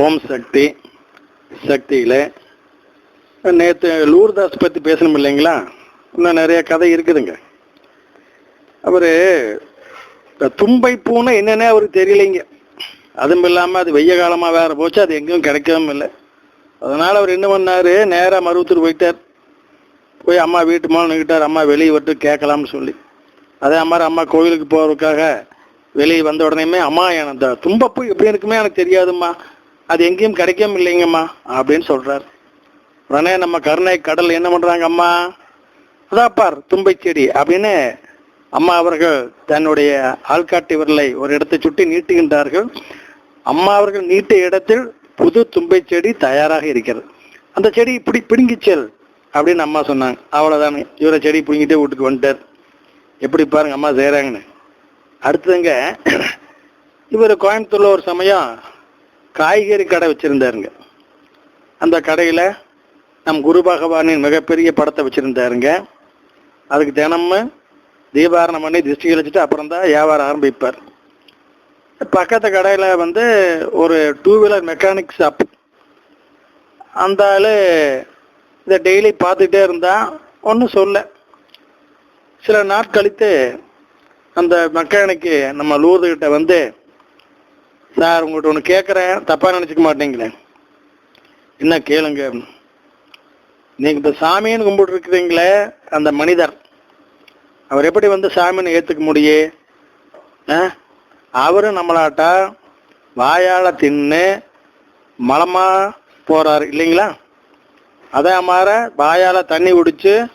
ஓம் சக்தி சக்தியில். நேற்று லூர்தாஸ் பற்றி பேசணும் இல்லைங்களா? இன்னும் நிறைய கதை இருக்குதுங்க. அவர் தும்பை பூனை என்னென்ன அவருக்கு தெரியலைங்க. அதுவும் இல்லாமல் அது வெய்ய காலமாக வேறு போச்சு அது எங்கேயும் கிடைக்கவும் இல்லை. அதனால் அவர் என்ன பண்ணார்? நேராக மருவத்தூர் போயிட்டார். போய் அம்மா வீட்டு மேலே நின்றுட்டார் அம்மா வெளியே விட்டு கேட்கலாம்னு சொல்லி. அதே மாதிரி அம்மா கோயிலுக்கு போகிறதுக்காக வெளியே வந்த உடனேயுமே அம்மா எனக்கு தும்பப்பூ எப்படி இருக்குமே எனக்கு தெரியாதும்மா. அது எங்கேயும் கிடைக்கவும் இல்லைங்கம்மா அப்படின்னு சொல்றார். உடனே நம்ம கருணை கடல் என்ன பண்றாங்க அம்மா? அதாப்பார் தும்பை செடி அப்படின்னு அம்மா அவர்கள் தன்னுடைய ஆள்காட்டி விரலை ஒரு இடத்தை சுட்டி நீட்டுகின்றார்கள். அம்மா அவர்கள் நீட்டிய இடத்தில் புது தும்பை செடி தயாராக இருக்கிறது. அந்த செடி இப்படி பிடுங்கிச்சல் அப்படின்னு அம்மா சொன்னாங்க. அவ்வளோதானே இவரை செடி பிடுங்கிட்டே வீட்டுக்கு வந்துட்டார். எப்படி பாருங்க அம்மா செய்கிறாங்கன்னு அடுத்ததுங்க இவர் கோயம்புத்தூரில் ஒரு சமயம் காய்கறி கடை வச்சுருந்தாருங்க. அந்த கடையில் நம் குரு பகவானின் மிகப்பெரிய படத்தை வச்சுருந்தாருங்க. அதுக்கு தினமும் தீபாரணம் பண்ணி திருஷ்டி கழிச்சிட்டு அப்புறம் தான் வியாபாரம் ஆரம்பிப்பார். பக்கத்து கடையில் வந்து ஒரு டூ வீலர் மெக்கானிக் ஷாப் அந்த ஆள் இதை டெய்லி பார்த்துட்டே இருந்தால் ஒன்றும் சொல்ல. சில நாட்கழித்து அந்த மெக்கானிக்கு நம்ம லூர்துக்கிட்ட வந்து சார் உங்கள்கிட்ட ஒன்று கேட்குறேன் தப்பாக நினச்சிக்க மாட்டீங்களே. என்ன கேளுங்க. நீங்கள் இப்போ சாமின்னு கும்பிட்டுருக்குறீங்களே அந்த மனிதர். அவர் எப்படி வந்து சாமின்னு ஏற்றுக்க முடியே? ஆ? அவரும் நம்மளாட்டா வாயால் தின்னு மலமாக போகிறாரு இல்லைங்களா? அதே மாதிரி வாயால் தண்ணி குடிச்சு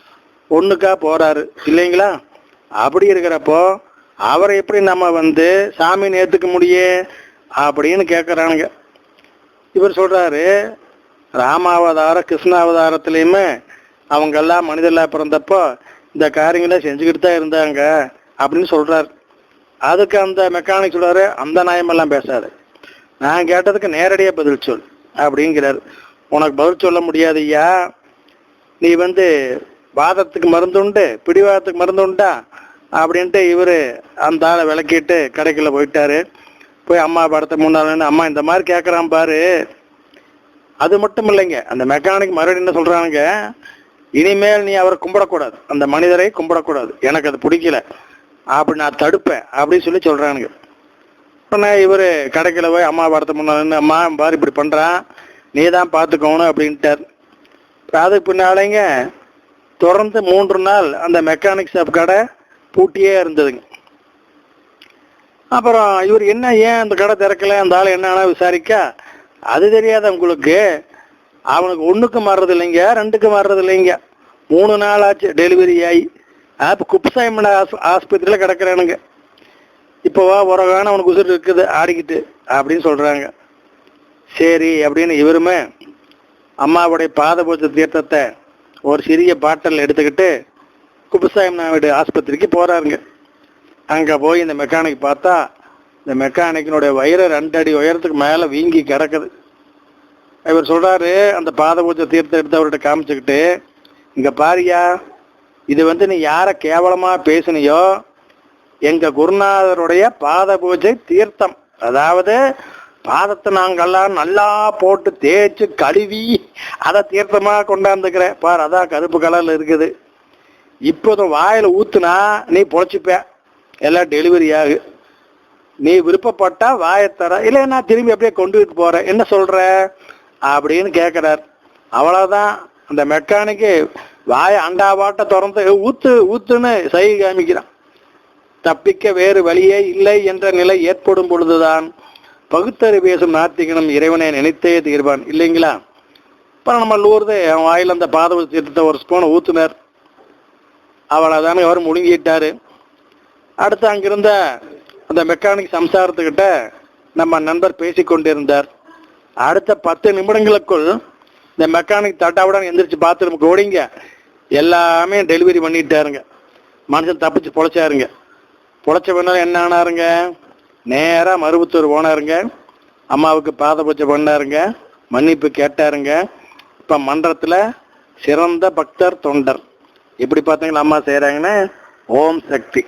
ஒன்றுக்காக போகிறாரு இல்லைங்களா? அப்படி இருக்கிறப்போ அவரை எப்படி நம்ம வந்து சாமின்னு ஏற்றுக்க முடியே? அப்படின்னு கேட்குறானுங்க இவர் சொல்றாரு ராமாவதாரம் கிருஷ்ணாவதாரத்துலேயுமே அவங்க எல்லாம் மனிதர்களாக பிறந்தப்போ இந்த காரியங்களை செஞ்சுக்கிட்டு தான் இருந்தாங்க அப்படின்னு சொல்றாரு. அதுக்கு அந்த மெக்கானிக் சொல்றாரு அந்த நியாயமெல்லாம் பேசாது. நான் கேட்டதுக்கு நேரடியாக பதில் சொல் அப்படிங்கிறார். உனக்கு பதில் சொல்ல முடியாது ஐயா. நீ வந்து வாதத்துக்கு மருந்து உண்டு பிடிவாதத்துக்கு மருந்து உண்டா? அப்படின்ட்டு இவர் அந்த ஆளை விளக்கிட்டு கடைக்குள்ள போயிட்டாரு. போய் அம்மா படத்தை முன்னாள் அம்மா இந்த மாதிரி கேட்குறான் பாரு. அது மட்டும் இல்லைங்க. அந்த மெக்கானிக் மறுபடியும் என்ன சொல்றானுங்க? இனிமேல் நீ அவரை கும்பிடக்கூடாது. அந்த மனிதரை கும்பிடக்கூடாது. எனக்கு அது பிடிக்கல. அப்படி நான் தடுப்பேன். அப்படின்னு சொல்லி சொல்றானுங்க. உடனே இவர் கடைக்கில் போய் அம்மா படத்தை முன்னாள் அம்மா பாரு இப்படி பண்றான். நீ தான் பார்த்துக்கோணும் அப்படின்ட்டார். இப்ப அதுக்கு பின்னாலேங்க தொடர்ந்து மூன்று நாள் அந்த மெக்கானிக் ஷாப் கடை பூட்டியே இருந்ததுங்க. அப்புறம் இவர் என்ன ஏன் அந்த கடை திறக்கல அந்த ஆள் என்ன விசாரிக்க? அது தெரியாது உங்களுக்கு அவனுக்கு ஒன்றுக்கு மாறுறது இல்லைங்க ரெண்டுக்கு மாறுறது இல்லைங்க. மூணு நாள் ஆச்சு டெலிவரி ஆகி அப்போ குப்சாயம்மன் ஆஸ்பத்திரியில் கிடக்கிறானுங்க. இப்போவா உரகான அவனுக்கு உசுறு இருக்குது ஆடிக்கிட்டு அப்படின்னு சொல்கிறாங்க சரி அப்படின்னு இவருமே அம்மாவுடைய பாத தீர்த்தத்தை ஒரு சிறிய பாட்டில் எடுத்துக்கிட்டு குப்புசாயம் வீடு ஆஸ்பத்திரிக்கு போகிறாருங்க அங்கே போய் இந்த மெக்கானிக் பார்த்தா இந்த மெக்கானிக்கினுடைய வயிறு ரெண்டு அடி உயரத்துக்கு மேலே வீங்கி கிடக்குது. இவர் சொல்கிறாரு அந்த பாத பூஜை தீர்த்தம் எடுத்து அவர்கிட்ட காமிச்சுக்கிட்டு இங்கே பாரியா இது வந்து நீ யாரை கேவலமாக பேசினியோ எங்கள் குருநாதருடைய பாத பூஜை தீர்த்தம். அதாவது பாதத்தை நாங்கள்லாம் நல்லா போட்டு தேய்ச்சி கழுவி அதை தீர்த்தமாக கொண்டாந்துக்கிறேன் பார் அதான் கருப்பு கலரில் இருக்குது. இப்போதும் வாயில் ஊற்றுனா நீ பொழைச்சிப்பேன் எல்லாம் டெலிவரி ஆகு. நீ விருப்பப்பட்டா வாயை தர இல்லை நான் திரும்பி அப்படியே கொண்டுகிட்டு போகிறேன் என்ன சொல்கிற அப்படின்னு கேட்குறார் அவ்வளோதான் அந்த மெக்கானிக்கு வாய அண்டாவாட்ட திறந்து ஊத்து ஊத்துன்னு சை காமிக்கிறான். தப்பிக்க வேறு வழியே இல்லை என்ற நிலை ஏற்படும் பொழுதுதான் பகுத்தறி பேசும் நாத்திகனும் இறைவனை நினைத்தே தீர்வான். இல்லைங்களா? அப்புறம் நம்ம லூர்து அவன் வாயில் அந்த பாதவ தீர்த்தத்தை ஒரு ஸ்பூனை ஊத்துனார். அவ்வளவுதானே அவர் முழுங்கிட்டாரு. அடுத்து அங்கிருந்த அந்த மெக்கானிக் சம்சாரத்துக்கிட்ட நம்ம நண்பர் பேசி கொண்டிருந்தார். அடுத்த பத்து நிமிடங்களுக்குள் இந்த மெக்கானிக் தட்டாவுடன் எந்திரிச்சு பாத்ரூமுக்கு ஓடிங்க. எல்லாமே டெலிவரி பண்ணிட்டாருங்க. மனுஷன் தப்பிச்சு பொழைச்சாருங்க. பொழைச்ச பின்னால் என்ன ஆனாருங்க? நேராக மருவத்தூர் போனாருங்க. அம்மாவுக்கு பாத பூஜை பண்ணாருங்க. மன்னிப்பு கேட்டாருங்க. இப்போ மன்றத்தில் சிறந்த பக்தர் தொண்டர். எப்படி பார்த்தீங்களா அம்மா செய்கிறாங்கன்னா ஓம் சக்தி.